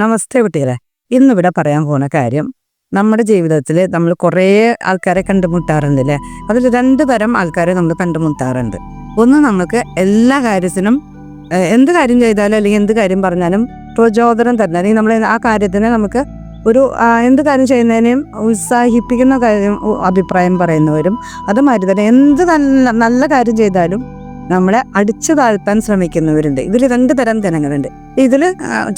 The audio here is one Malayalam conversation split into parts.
നമസ്തേ കുട്ടികളെ. ഇന്നിവിടെ പറയാൻ പോകുന്ന കാര്യം നമ്മുടെ ജീവിതത്തിൽ നമ്മൾ കുറേ ആൾക്കാരെ കണ്ടുമുട്ടാറുണ്ട് അല്ലേ അതിൽ രണ്ട് തരം ആൾക്കാരെ നമ്മൾ കണ്ടുമുട്ടാറുണ്ട്. ഒന്ന് നമുക്ക് എല്ലാ കാര്യത്തിനും എന്ത് കാര്യം ചെയ്താലും അല്ലെങ്കിൽ എന്ത് കാര്യം പറഞ്ഞാലും പ്രചോദനം തരുന്ന അല്ലെങ്കിൽ നമ്മൾ ആ കാര്യത്തിന് നമുക്ക് ഒരു എന്ത് കാര്യം ചെയ്യുന്നതിനെയും ഉത്സാഹിപ്പിക്കുന്ന കാര്യം അഭിപ്രായം പറയുന്നവരും അതുമാതിരി തന്നെ എന്ത് നല്ല നല്ല കാര്യം ചെയ്താലും നമ്മളെ അടിച്ചു താഴ്ത്താൻ ശ്രമിക്കുന്നവരുണ്ട്. ഇതിൽ രണ്ട് തരം ജനങ്ങളുണ്ട്. ഇതിൽ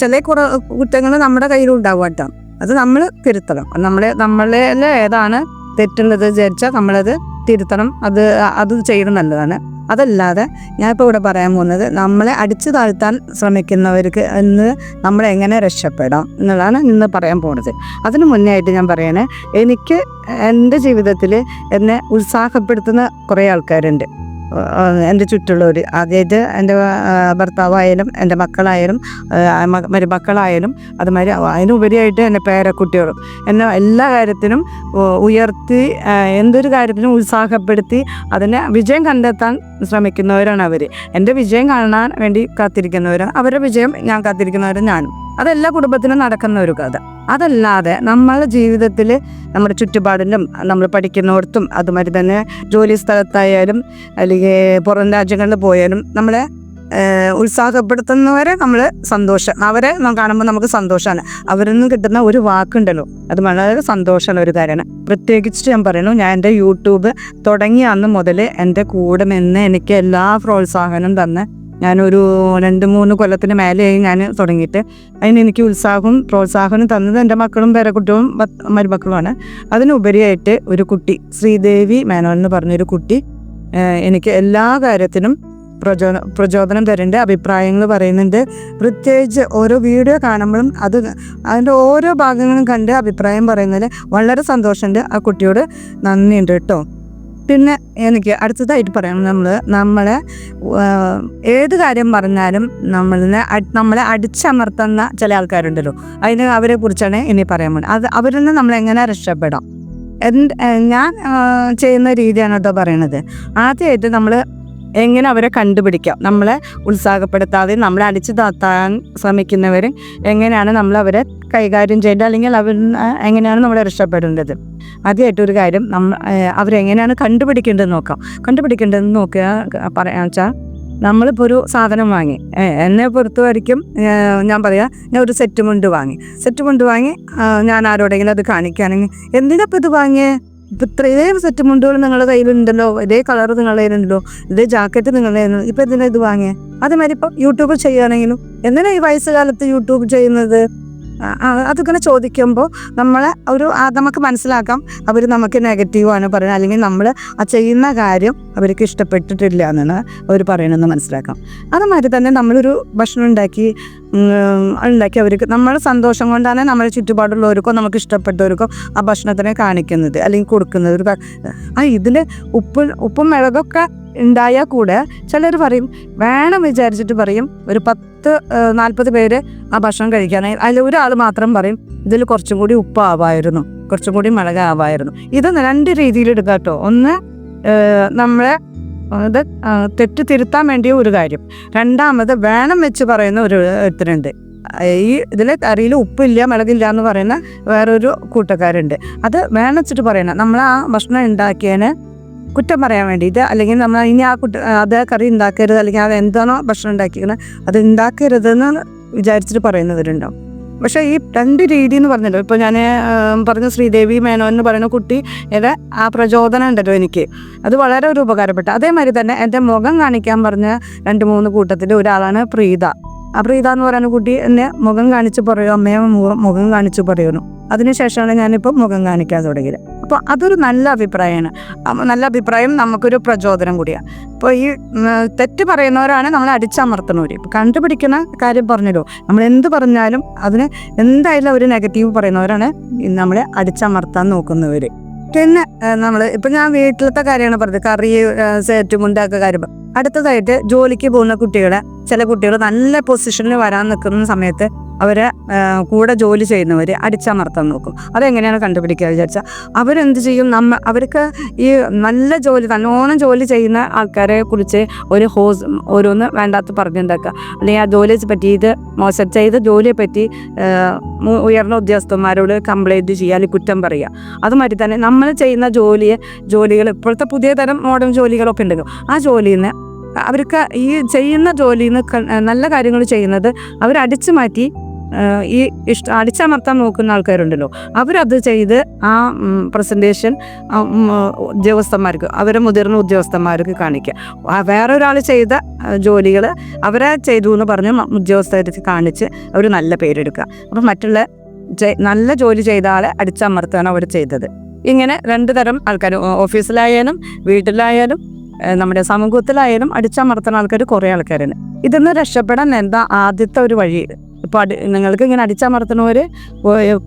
ചില കുറ കുറ്റങ്ങൾ നമ്മുടെ കയ്യിൽ ഉണ്ടാവും കേട്ടോ അത് നമ്മൾ തിരുത്തണം. നമ്മളെ നമ്മളെ ഏതാണ് തെറ്റുള്ളത് വിചാരിച്ചാൽ നമ്മളത് തിരുത്തണം. അത് അത് ചെയ്യണം നല്ലതാണ്. അതല്ലാതെ ഞാൻ ഇപ്പോൾ ഇവിടെ പറയാൻ പോകുന്നത് നമ്മളെ അടിച്ചു താഴ്ത്താൻ ശ്രമിക്കുന്നവർക്ക് ഇന്ന് നമ്മളെങ്ങനെ രക്ഷപ്പെടാം എന്നുള്ളതാണ് ഇന്ന് പറയാൻ പോകുന്നത്. അതിന് മുന്നേ ആയിട്ട് ഞാൻ പറയണേ എനിക്ക് എന്റെ ജീവിതത്തിൽ എന്നെ ഉത്സാഹപ്പെടുത്തുന്ന കുറേ ആൾക്കാരുണ്ട്. എന്റെ ചുറ്റുള്ളവർ അതായത് എന്റെ ഭർത്താവായാലും എന്റെ മക്കളായാലും മരുമക്കളായാലും അതുമാതിരി അതിനുപരിയായിട്ട് എന്റെ പേരക്കുട്ടികളും എന്നെ എല്ലാ കാര്യത്തിനും ഉയർത്തി എന്തൊരു കാര്യത്തിനും ഉത്സാഹപ്പെടുത്തി അതിനെ വിജയം കണ്ടെത്താൻ ശ്രമിക്കുന്നവരാണ് അവർ എന്റെ വിജയം കാണാൻ വേണ്ടി കാത്തിരിക്കുന്നവരാണ് അവരുടെ വിജയം ഞാൻ കാത്തിരിക്കുന്നവരും ഞാനും. അതെല്ലാ കുടുംബത്തിനും നടക്കുന്ന ഒരു കഥ. അതല്ലാതെ നമ്മളെ ജീവിതത്തിൽ നമ്മുടെ ചുറ്റുപാടിലും നമ്മൾ പഠിക്കുന്നിടത്തും അതുമാതിരി തന്നെ ജോലി സ്ഥലത്തായാലും അല്ലെങ്കിൽ പുറം രാജ്യങ്ങളിൽ പോയാലും നമ്മളെ ഉത്സാഹപ്പെടുത്തുന്നവരെ നമ്മൾ സന്തോഷം അവരെ കാണുമ്പോൾ നമുക്ക് സന്തോഷമാണ് അവരിൽ നിന്ന് കിട്ടുന്ന ഒരു വാക്കുണ്ടല്ലോ അത് വളരെ സന്തോഷമുള്ള ഒരു കാര്യമാണ്. പ്രത്യേകിച്ച് ഞാൻ പറയുന്നു ഞാൻ എന്റെ യൂട്യൂബ് തുടങ്ങിയ അന്ന് മുതൽ എന്റെ കൂടെ നിന്ന് എനിക്ക് എല്ലാ പ്രോത്സാഹനം തന്ന് ഞാനൊരു രണ്ട് മൂന്ന് കൊല്ലത്തിന് മേലെയായി ഞാൻ തുടങ്ങിയിട്ട്. അതിന് എനിക്ക് ഉത്സാഹവും പ്രോത്സാഹനം തന്നത് എന്റെ മക്കളും പേരക്കുട്ടികളും മരുമക്കളുമാണ്. അതിനുപരിയായിട്ട് ഒരു കുട്ടി ശ്രീദേവി മേനോൻ എന്ന് പറഞ്ഞൊരു കുട്ടി എനിക്ക് എല്ലാ കാര്യത്തിനും പ്രചോദ പ്രചോദനം തരുന്നുണ്ട് അഭിപ്രായങ്ങൾ പറയുന്നുണ്ട്. പ്രത്യേകിച്ച് ഓരോ വീഡിയോ കാണുമ്പോഴും അത് അതിന്റെ ഓരോ ഭാഗങ്ങളും കണ്ട് അഭിപ്രായം പറയുന്നതിൽ വളരെ സന്തോഷമുണ്ട്. ആ കുട്ടിയോട് നന്ദിയുണ്ട് കേട്ടോ. പിന്നെ എനിക്ക് അടുത്തതായിട്ട് പറയാം. നമ്മൾ നമ്മളെ ഏത് കാര്യം പറഞ്ഞാലും നമ്മളിനെ നമ്മളെ അടിച്ചമർത്തുന്ന ചില ആൾക്കാരുണ്ടല്ലോ. അതിന് അവരെ കുറിച്ചാണ് ഇനി പറയാൻ പോകുന്നത് അത് അവരിൽ നിന്ന് നമ്മൾ എങ്ങനെ രക്ഷപ്പെടാം? ഞാൻ ചെയ്യുന്ന രീതിയാണ് കേട്ടോ പറയണത്. ആദ്യമായിട്ട് നമ്മൾ എങ്ങനെ അവരെ കണ്ടുപിടിക്കാം? നമ്മളെ ഉത്സാഹപ്പെടുത്താതെ നമ്മളെ അടിച്ചു താത്താൻ ശ്രമിക്കുന്നവർ എങ്ങനെയാണ് നമ്മൾ അവരെ കൈകാര്യം ചെയ്യേണ്ടത്? അല്ലെങ്കിൽ അവർ എങ്ങനെയാണ് നമ്മളെ രക്ഷപ്പെടേണ്ടത്? ആദ്യമായിട്ട് ഒരു കാര്യം നമ്മൾ അവരെങ്ങനെയാണ് കണ്ടുപിടിക്കേണ്ടതെന്ന് നോക്കാം. കണ്ടുപിടിക്കേണ്ടതെന്ന് നോക്കുക പറയാന്ന് വെച്ചാൽ നമ്മളിപ്പോൾ ഒരു സാധനം വാങ്ങി. എന്നെ പുറത്തു വരയ്ക്കും ഞാൻ പറയാ ഞാൻ ഒരു സെറ്റ് മുണ്ട് വാങ്ങി. സെറ്റ് മുണ്ട് വാങ്ങി ഞാൻ ആരോടെങ്കിലും അത് കാണിക്കുകയാണെങ്കിൽ എന്തിനാ ഇപ്പം ഇത് വാങ്ങിയേ? ഇപ്പം ഇത്രയും സെറ്റ് മുണ്ടുകൾ നിങ്ങളുടെ കയ്യിലുണ്ടല്ലോ. ഇതേ കളർ നിങ്ങളുടെ കയ്യിലുണ്ടല്ലോ. ഇതേ ജാക്കറ്റ് നിങ്ങളുടെ കയ്യിലുണ്ടല്ലോ. ഇപ്പം എന്തിനാ ഇത് വാങ്ങിയേ? അതേമാതിരി ഇപ്പം യൂട്യൂബ് ചെയ്യുകയാണെങ്കിലും എന്തിനാ ഈ വയസ്സുകാലത്ത് യൂട്യൂബ് ചെയ്യുന്നത്? അതിങ്ങനെ ചോദിക്കുമ്പോൾ നമ്മൾ ഒരു നമുക്ക് മനസ്സിലാക്കാം. അവർ നമുക്ക് നെഗറ്റീവാണ് പറയുന്നത്. അല്ലെങ്കിൽ നമ്മൾ ആ ചെയ്യുന്ന കാര്യം അവർക്ക് ഇഷ്ടപ്പെട്ടിട്ടില്ല എന്നാണ് അവർ പറയണമെന്ന് മനസ്സിലാക്കാം. അതുമാതിരി തന്നെ നമ്മളൊരു ഭക്ഷണം ഉണ്ടാക്കി ഉണ്ടാക്കി അവർക്ക് നമ്മൾ സന്തോഷം കൊണ്ടാണ് നമ്മുടെ ചുറ്റുപാടുള്ളവർക്കോ നമുക്ക് ഇഷ്ടപ്പെട്ടവർക്കോ ആ ഭക്ഷണത്തിനെ കാണിക്കുന്നത് അല്ലെങ്കിൽ കൊടുക്കുന്നത്. ഒരു ആ ഇതിൽ ഉപ്പ് ഉപ്പും മുളകൊക്കെ ഉണ്ടായാൽ കൂടെ ചിലർ പറയും വേണം വിചാരിച്ചിട്ട് പറയും ഒരു പത്ത് നാൽപ്പത് പേര് ആ ഭക്ഷണം കഴിക്കാനായി അതിൽ ഒരാൾ മാത്രം പറയും ഇതിൽ കുറച്ചും കൂടി ഉപ്പാവായിരുന്നു കുറച്ചും കൂടി മുളകാവായിരുന്നു ഇത് രണ്ട് രീതിയിൽ എടുക്കാം കേട്ടോ. ഒന്ന് നമ്മളെ അത് തെറ്റ് തിരുത്താൻ വേണ്ടിയ ഒരു കാര്യം. രണ്ടാമത് വേണം വെച്ച് പറയുന്ന ഒരു ഒരുത്തരുണ്ട്. ഈ ഇതിൽ കറിയിൽ ഉപ്പില്ല മുളകില്ല എന്ന് പറയുന്ന വേറൊരു കൂട്ടക്കാരുണ്ട് അത് വേണച്ചിട്ട് പറയണം. നമ്മൾ ആ ഭക്ഷണം ഉണ്ടാക്കിയതിന് കുറ്റം പറയാൻ വേണ്ടിയിട്ട് അല്ലെങ്കിൽ നമ്മൾ ഇനി ആ കുട്ട അത് കറി ഉണ്ടാക്കരുത് അല്ലെങ്കിൽ അത് എന്താണോ ഭക്ഷണം ഉണ്ടാക്കിയത് അത് ഉണ്ടാക്കരുതെന്ന് വിചാരിച്ചിട്ട് പറയുന്നവരുണ്ടാവും പക്ഷേ ഈ രണ്ട് രീതി എന്ന് പറഞ്ഞല്ലോ ഇപ്പോൾ ഞാൻ പറഞ്ഞ ശ്രീദേവി മേനോ എന്ന് പറയുന്ന കുട്ടി കുട്ടിയുടെ ആ പ്രചോദനം ഉണ്ടല്ലോ എനിക്ക്. അത് വളരെ ഒരു ഉപകാരപ്പെട്ടു അതേമാതിരി തന്നെ എന്റെ മുഖം കാണിക്കാൻ പറഞ്ഞ രണ്ട് മൂന്ന് കൂട്ടത്തിൽ ഒരാളാണ് പ്രീത. ആ ഇതാന്ന് പറയുന്ന കുട്ടി എന്നെ മുഖം കാണിച്ച് പറയും അമ്മയെ മുഖം മുഖം കാണിച്ച് പറയുന്നു. അതിനുശേഷമാണ് ഞാനിപ്പോൾ മുഖം കാണിക്കാൻ തുടങ്ങിയത്. അപ്പോൾ അതൊരു നല്ല അഭിപ്രായമാണ്. നല്ല അഭിപ്രായം നമുക്കൊരു പ്രചോദനം കൂടിയാണ് ഇപ്പോൾ ഈ തെറ്റ് പറയുന്നവരാണ് നമ്മൾ അടിച്ചമർത്തുന്നവർ ഇപ്പോൾ കണ്ടുപിടിക്കുന്ന കാര്യം പറഞ്ഞല്ലോ. നമ്മൾ എന്ത് പറഞ്ഞാലും അതിന് എന്തായാലും ഒരു നെഗറ്റീവ് പറയുന്നവരാണ് നമ്മളെ അടിച്ചമർത്താൻ നോക്കുന്നവർ പിന്നെ നമ്മൾ ഇപ്പം ഞാൻ വീട്ടിലത്തെ കാര്യമാണ് പറഞ്ഞത്. കറി സെറ്റ് മുണ്ടാക്ക കാര്യം. അടുത്തതായിട്ട് ജോലിക്ക് പോകുന്ന കുട്ടികളെ ചില കുട്ടികൾ നല്ല പൊസിഷനിൽ വരാൻ നിൽക്കുന്ന സമയത്ത് അവരെ കൂടെ ജോലി ചെയ്യുന്നവർ അടിച്ചമർത്താൻ നോക്കും. അതെങ്ങനെയാണ് കണ്ടുപിടിക്കുക വിചാരിച്ചാൽ അവരെന്ത് ചെയ്യും? നമ്മ അവർക്ക് ഈ നല്ല ജോലി നല്ലോണം ജോലി ചെയ്യുന്ന ആൾക്കാരെ കുറിച്ച് ഒരു ഹോസ് ഓരോന്ന് വേണ്ടാത്ത പറഞ്ഞുണ്ടാക്കുക അല്ലെങ്കിൽ ആ ജോലിയെ പറ്റി ഇത് മോശം ചെയ്ത ജോലിയെ പറ്റി ഉയർന്ന ഉദ്യോഗസ്ഥന്മാരോട് കംപ്ലൈന്റ് ചെയ്യുക അല്ലെങ്കിൽ കുറ്റം പറയുക. അതുമാതിരി തന്നെ നമ്മൾ ചെയ്യുന്ന ജോലിയെ ജോലികൾ ഇപ്പോഴത്തെ പുതിയ തരം മോഡേൺ ജോലികളൊക്കെ ഉണ്ടെങ്കിൽ ആ ജോലിയിൽ നിന്ന് അവർക്ക് ഈ ചെയ്യുന്ന ജോലിയിൽ നിന്ന് നല്ല കാര്യങ്ങൾ ചെയ്യുന്നത് അവരടിച്ചു മാറ്റി ഈ ഇഷ്ട അടിച്ചമർത്താൻ നോക്കുന്ന ആൾക്കാരുണ്ടല്ലോ. അവരത് ചെയ്ത് ആ പ്രസന്റേഷൻ ഉദ്യോഗസ്ഥന്മാർക്ക് അവരെ മുതിർന്ന ഉദ്യോഗസ്ഥന്മാർക്ക് കാണിക്കുക വേറെ ഒരാൾ ചെയ്ത ജോലികൾ അവരെ ചെയ്തു എന്ന് പറഞ്ഞ് ഉദ്യോഗസ്ഥർക്ക് കാണിച്ച് അവർ നല്ല പേരെടുക്കുക അപ്പം മറ്റുള്ള നല്ല ജോലി ചെയ്ത ആളെ അടിച്ചമർത്താണ് അവർ ചെയ്തത്. ഇങ്ങനെ രണ്ട് തരം ആൾക്കാർ ഓഫീസിലായാലും വീട്ടിലായാലും നമ്മുടെ സമൂഹത്തിലായാലും അടിച്ചമർത്തുന്ന ആൾക്കാർ കുറേ ആൾക്കാരുണ്ട്. ഇതിന്ന് രക്ഷപ്പെടാൻ എന്താ ആദ്യത്തെ ഒരു വഴി? ഇപ്പോൾ അടി നിങ്ങൾക്ക് ഇങ്ങനെ അടിച്ചമർത്തുന്നവർ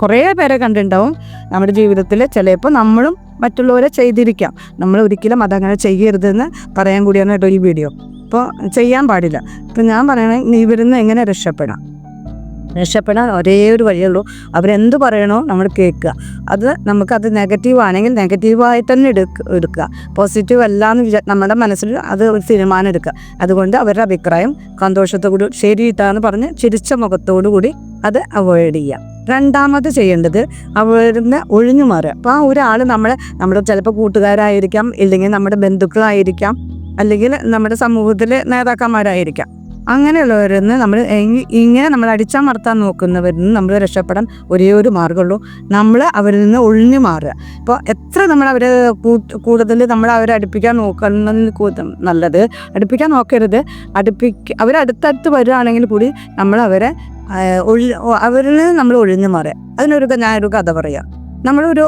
കുറേ പേരെ കണ്ടിട്ടുണ്ടാവും. നമ്മുടെ ജീവിതത്തിൽ ചിലപ്പോൾ നമ്മളും മറ്റുള്ളവരെ ചെയ്തിരിക്കാം. നമ്മൾ ഒരിക്കലും അതങ്ങനെ ചെയ്യരുതെന്ന് പറയാൻ കൂടിയാണ് കേട്ടോ ഈ വീഡിയോ. അപ്പോൾ ചെയ്യാൻ പാടില്ല. ഇപ്പം ഞാൻ പറയണെങ്കിൽ നീ വരുന്ന എങ്ങനെ രക്ഷപ്പെടാം? രക്ഷപ്പെടാൻ ഒരേ ഒരു വഴിയേ ഉള്ളൂ. അവരെന്ത് പറയണോ നമ്മൾ കേൾക്കുക. അത് നമുക്കത് നെഗറ്റീവ് ആണെങ്കിൽ നെഗറ്റീവായിട്ട് തന്നെ എടുക്ക എടുക്കുക. പോസിറ്റീവ് അല്ല എന്ന് വിചാ നമ്മുടെ മനസ്സിൽ അത് ഒരു തീരുമാനം എടുക്കുക. അതുകൊണ്ട് അവരുടെ അഭിപ്രായം സന്തോഷത്തോടു ശരിയിട്ടാന്ന് പറഞ്ഞ് ചിരിച്ച മുഖത്തോടു കൂടി അത് അവോയ്ഡ് ചെയ്യുക. രണ്ടാമത് ചെയ്യേണ്ടത് അവിടുന്ന് ഒഴിഞ്ഞു മാറുക. അപ്പോൾ ആ ഒരാൾ നമ്മളെ നമ്മുടെ ചിലപ്പോൾ കൂട്ടുകാരായിരിക്കാം ഇല്ലെങ്കിൽ നമ്മുടെ ബന്ധുക്കളായിരിക്കാം അല്ലെങ്കിൽ നമ്മുടെ സമൂഹത്തിലെ നേതാക്കന്മാരായിരിക്കാം. അങ്ങനെയുള്ളവരിൽ നിന്ന് നമ്മൾ ഇങ്ങനെ നമ്മൾ അടിച്ചമർത്താൻ നോക്കുന്നവരിൽ നിന്ന് നമ്മൾ രക്ഷപ്പെടാൻ ഒരേ ഒരു മാർഗമുള്ളൂ. നമ്മൾ അവരിൽ നിന്ന് ഒഴിഞ്ഞു മാറുക. ഇപ്പോൾ എത്ര നമ്മൾ അവരെ കൂടുതൽ നമ്മൾ അവരെ അടുപ്പിക്കാൻ നോക്കുന്നതിൽ നല്ലത്. അടുപ്പിക്കാൻ നോക്കരുത്. അടുപ്പിക്ക അവരടുത്തടുത്ത് വരികയാണെങ്കിൽ കൂടി നമ്മൾ അവരെ ഒഴി അവരിൽ നിന്ന് നമ്മൾ ഒഴിഞ്ഞു മാറുക. അതിനൊരു ഞാനൊരു കഥ പറയാം. നമ്മളൊരു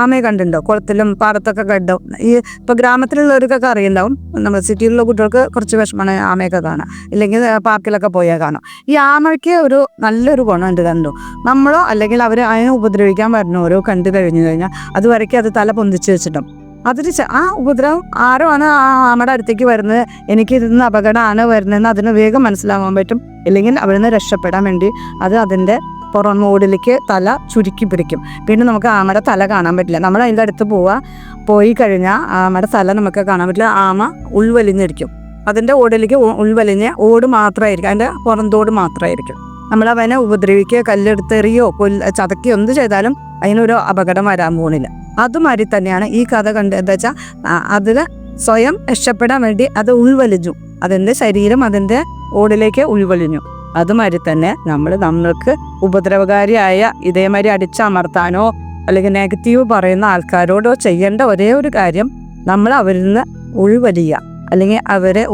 ആമയെ കണ്ടുണ്ടോ കുളത്തിലും പാടത്തൊക്കെ കണ്ടോ. ഈ ഇപ്പോൾ ഗ്രാമത്തിലുള്ളവർക്കൊക്കെ അറിയുണ്ടാവും നമ്മൾ സിറ്റിയിലുള്ള കുട്ടികൾക്ക് കുറച്ച് വിഷമമാണ് ആമയൊക്കെ കാണാം ഇല്ലെങ്കിൽ പാർക്കിലൊക്കെ പോയാൽ കാണാം. ഈ ആമയ്ക്ക് ഒരു നല്ലൊരു ഗുണമുണ്ട് കണ്ടു. നമ്മളോ അല്ലെങ്കിൽ അവർ അതിനെ ഉപദ്രവിക്കാൻ വരുന്നവരോ കണ്ടു കഴിഞ്ഞു കഴിഞ്ഞാൽ അതുവരയ്ക്കും അത് തല പൊന്തിച്ച് വെച്ചിട്ടും. അതിന് ആ ഉപദ്രവം ആരോ ആണ് ആ ആമയുടെ അടുത്തേക്ക് വരുന്നത്. എനിക്ക് ഇതിന്ന് അപകടമാണ് വരുന്നതെന്ന് അതിന് വേഗം മനസ്സിലാവാൻ പറ്റും. ഇല്ലെങ്കിൽ അവിടെ നിന്ന് രക്ഷപ്പെടാൻ വേണ്ടി അത് അതിന്റെ പുറമോടിലേക്ക് തല ചുരുക്കി പിടിക്കും. പിന്നെ നമുക്ക് ആമയുടെ തല കാണാൻ പറ്റില്ല. നമ്മൾ അതിന്റെ അടുത്ത് പോവുക പോയി കഴിഞ്ഞാൽ ആമയുടെ തല നമുക്ക് കാണാൻ പറ്റില്ല. ആമ ഉൾവലിഞ്ഞിരിക്കും. അതിന്റെ ഓടിലേക്ക് ഉൾവലിഞ്ഞ് ഓട് മാത്രമായിരിക്കും. അതിന്റെ പുറന്തോട് മാത്രമായിരിക്കും. നമ്മൾ അവനെ ഉപദ്രവിക്കുകയോ കല്ലെടുത്തെറിയോ കൊല്ല ചതക്കുകയോ എന്ത് ചെയ്താലും അതിനൊരു അപകടം വരാൻ പോകുന്നില്ല. അതുമാതിരി തന്നെയാണ് ഈ കഥ കണ്ട് എന്താ വെച്ചാൽ അതിൽ സ്വയം രക്ഷപ്പെടാൻ വേണ്ടി അത് ഉൾവലിഞ്ഞു. അതിന്റെ ശരീരം അതിന്റെ ഓടിലേക്ക് ഉൾവലിഞ്ഞു. അതുമാതിരി തന്നെ നമ്മൾ നമ്മൾക്ക് ഉപദ്രവകാരിയായ ഇതേമാതിരി അടിച്ചമർത്താനോ അല്ലെങ്കിൽ നെഗറ്റീവ് പറയുന്ന ആൾക്കാരോടോ ചെയ്യേണ്ട ഒരേ ഒരു കാര്യം നമ്മൾ അവരിൽ നിന്ന് ഉൾവലിയുക അല്ലെങ്കിൽ അവരെ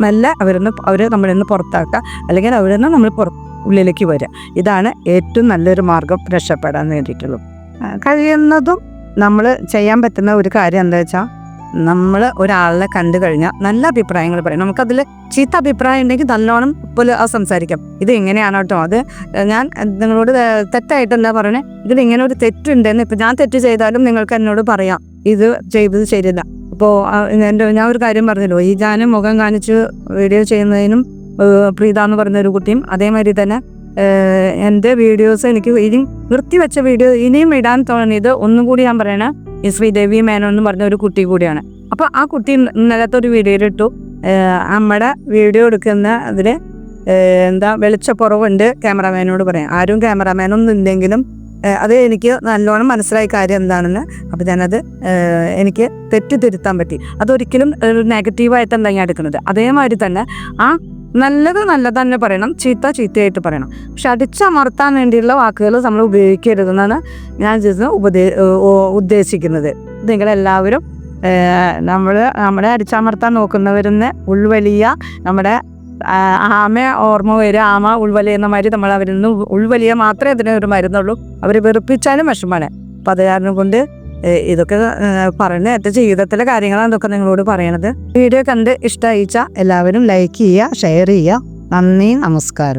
മെല്ലെ അവരിൽ നിന്ന് അവരെ നമ്മളിൽ നിന്ന് പുറത്താക്കുക അല്ലെങ്കിൽ അവരിൽ നിന്ന് നമ്മൾ പുറ ഉള്ളിലേക്ക് വരിക ഇതാണ് ഏറ്റവും നല്ലൊരു മാർഗം രക്ഷപ്പെടാൻ വേണ്ടിയിട്ടുള്ളത്. കഴിയുന്നതും നമ്മൾ ചെയ്യാൻ പറ്റുന്ന ഒരു കാര്യം എന്താ വെച്ചാൽ നമ്മൾ ഒരാളെ കണ്ടു കഴിഞ്ഞാൽ നല്ല അഭിപ്രായങ്ങൾ പറയും. നമുക്കതിൽ ചീത്ത അഭിപ്രായം ഉണ്ടെങ്കിൽ നല്ലോണം പോലെ സംസാരിക്കാം. ഇത് എങ്ങനെയാണ് കേട്ടോ. അത് ഞാൻ നിങ്ങളോട് തെറ്റായിട്ട് എന്താ പറയണേ? ഇതിൽ ഇങ്ങനെ ഒരു തെറ്റുണ്ടെന്ന് ഇപ്പം ഞാൻ തെറ്റ് ചെയ്താലും നിങ്ങൾക്ക് എന്നോട് പറയാം. ഇത് ചെയ്തത് ശരിയല്ല. ഇപ്പോൾ എന്റെ ഞാൻ ഒരു കാര്യം പറഞ്ഞല്ലോ. ഈ ഞാൻ മുഖം കാണിച്ച് വീഡിയോ ചെയ്യുന്നതിനും പ്രീത എന്ന് പറയുന്ന ഒരു കുട്ടിയും അതേമാതിരി തന്നെ എന്റെ വീഡിയോസ് എനിക്ക് ഇനി നിർത്തിവെച്ച വീഡിയോ ഇനിയും ഇടാൻ തോന്നിയത് ഒന്നും കൂടി ഞാൻ പറയണ ഈ ശ്രീദേവി മേനോൻ എന്ന് പറഞ്ഞ ഒരു കുട്ടി കൂടിയാണ്. അപ്പോൾ ആ കുട്ടി ഇന്നലത്തെ ഒരു ഏഹ്, നമ്മുടെ വീഡിയോ എടുക്കുന്ന അതിൽ എന്താ വെളിച്ചക്കുറവുണ്ട് ക്യാമറാമാനോട് പറയാം. ആരും ക്യാമറാമാനൊന്നും ഇല്ലെങ്കിലും അത് എനിക്ക് നല്ലോണം മനസ്സിലായ കാര്യം എന്താണെന്ന് അപ്പോൾ ഞാനത് എനിക്ക് തെറ്റ് തിരുത്താൻ പറ്റി. അതൊരിക്കലും ഒരു നെഗറ്റീവായിട്ടല്ല ഞാൻ എടുക്കുന്നത്. അതേമാതിരി തന്നെ ആ നല്ലത് നല്ലത് തന്നെ പറയണം ചീത്ത ചീത്തയായിട്ട് പറയണം. പക്ഷെ അടിച്ചമർത്താൻ വേണ്ടിയുള്ള വാക്കുകൾ നമ്മൾ ഉപയോഗിക്കരുതെന്നാണ് ഞാൻ ഉപദേ ഉദ്ദേശിക്കുന്നത്. നിങ്ങളെല്ലാവരും നമ്മൾ നമ്മളെ അടിച്ചമർത്താൻ നോക്കുന്നവരുന്ന് ഉൾവലിയ നമ്മുടെ ആമ ഓർമ്മ വരിക ആമ ഉൾവലിയുന്ന മാതിരി നമ്മൾ അവരിൽ നിന്ന് ഉൾവലിയ മാത്രമേ അതിനൊരു മരുന്നുള്ളൂ. അവർ വെറുപ്പിച്ചാലും വിഷമാണ് അപ്പം അത് കാരണം കൊണ്ട് ഇതൊക്കെ പറയുന്ന എന്റെ ജീവിതത്തിലെ കാര്യങ്ങളാണ് ഇതൊക്കെ നിങ്ങളോട് പറയണത്. വീഡിയോ കണ്ട് ഇഷ്ടമായിച്ച എല്ലാവരും ലൈക്ക് ചെയ്യുക ഷെയർ ചെയ്യുക. നന്ദി നമസ്കാരം.